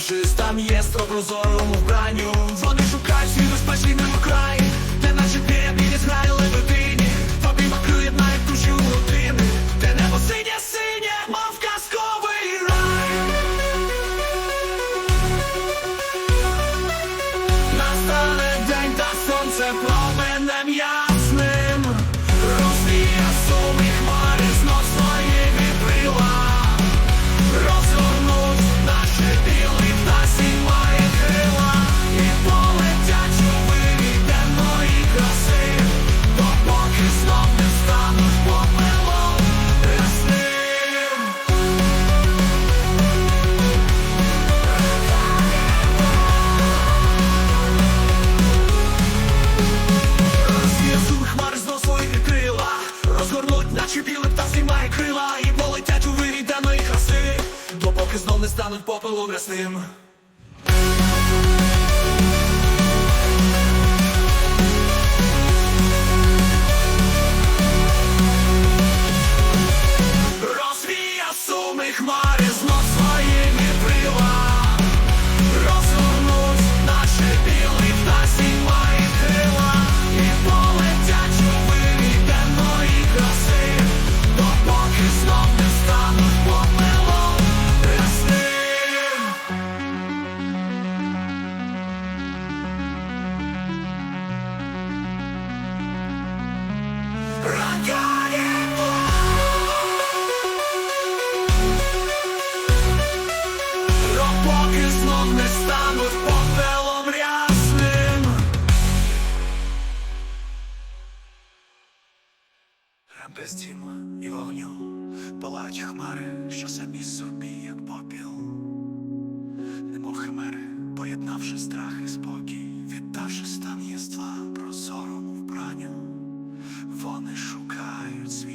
Przystam jest obrozolą w braniu wody Допоки знов не стануть попелом рясним Розвія суми хмари не стануть попелом рясним. Без і вогню палають хмари, що самі собі, як попіл, немов химери, поєднавши страх спокій, віддавши стан єства прозорому вбранню, вони шукають світ.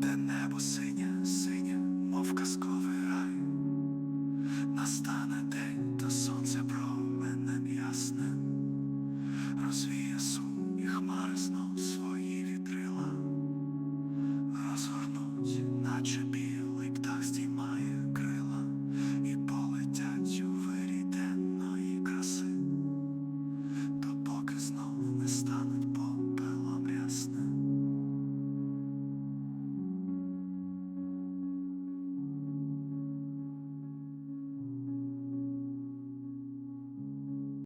де небо синє, синє, мов казковий рай, настане.